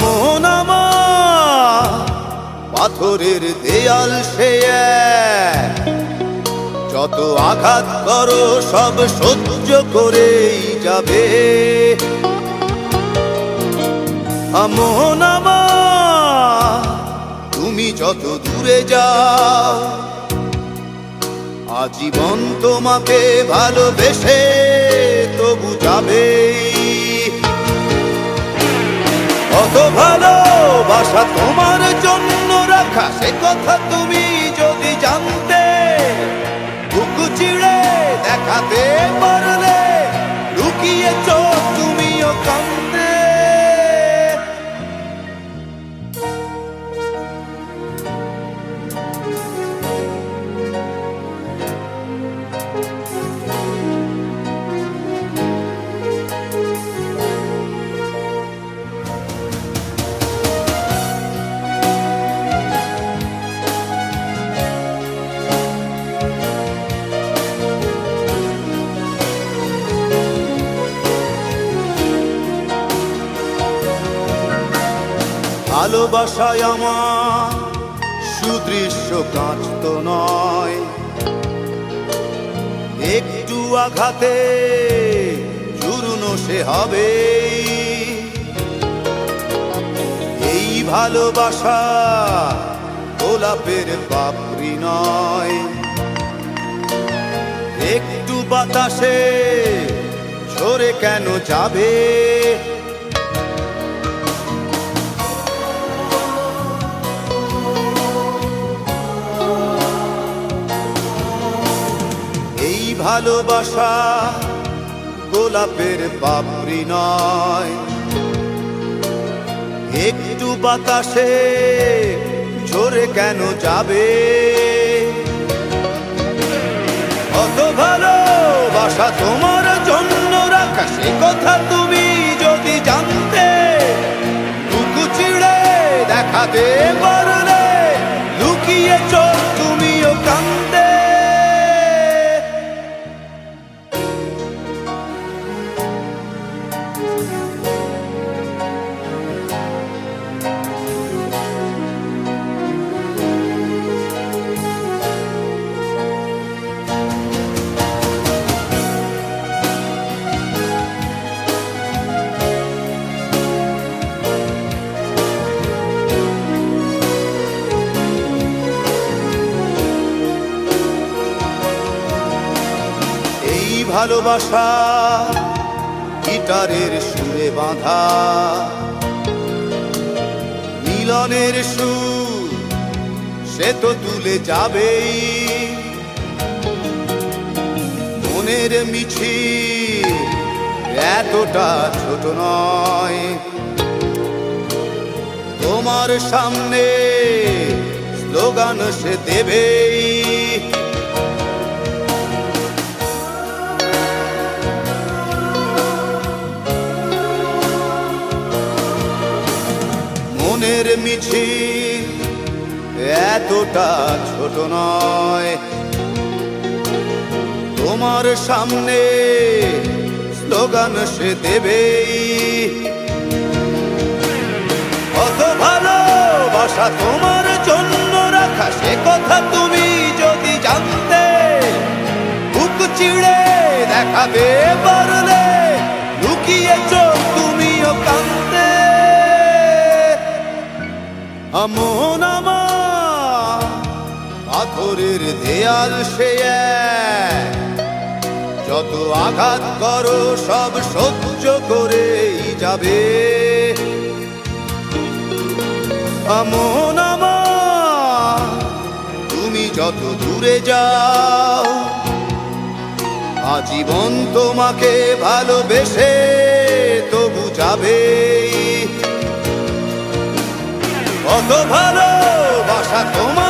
মন পাথরের দেয়াল সে যত আঘাত করো, সব সহ্য করেই যাবে। তুমি যত দূরে যাও, আজীবন তোমাকে ভালোবেসে তবু যাবেই ভালোবাসা তোমার জন্য রাখা। সে কথা তুমি যদি জানতে ভালোবাসায় আমার সুদৃশ্য কাঁচ তো নয়। একটু আঘাতে চূর্ণ সে হবে এই ভালোবাসা গোলাপের পাপড়ি নয়। একটু বাতাসে ঝরে কেন যাবে? ভালোবাসা গোলাপের পাপড়ি নয়। একটু বাতাসে ঝরে কেন যাবে? কত ভালোবাসা তোমার জন্য রাখা, সে কথা তুমি যদি জানতে, বুকু চিড়ে দেখাতে পারলে ভালোবাসা, গিটারের সুরে বাঁধা। মিলনের সুর, সে তো তুলে যাবেই। মনের মিছিল এতটা ছোট নয়। তোমার সামনে স্লোগান সে দেবেই। মিছিল এতটা ছোট নয়। তোমার সামনে স্লোগান সে দেবেই। কত ভালোবাসা তোমার জন্য রাখা, সে কথা তুমি যদি জানতে, বুক চিড়ে দেখাতে পারলে আমন পাথরের দেয়াল সে যত আঘাত করো, সব সহ্য করেই যাবে। আমন তুমি যত দূরে যাও, আজীবন তোমাকে ভালোবেসে তবু যাবেই কত ভালোবাসা তোমার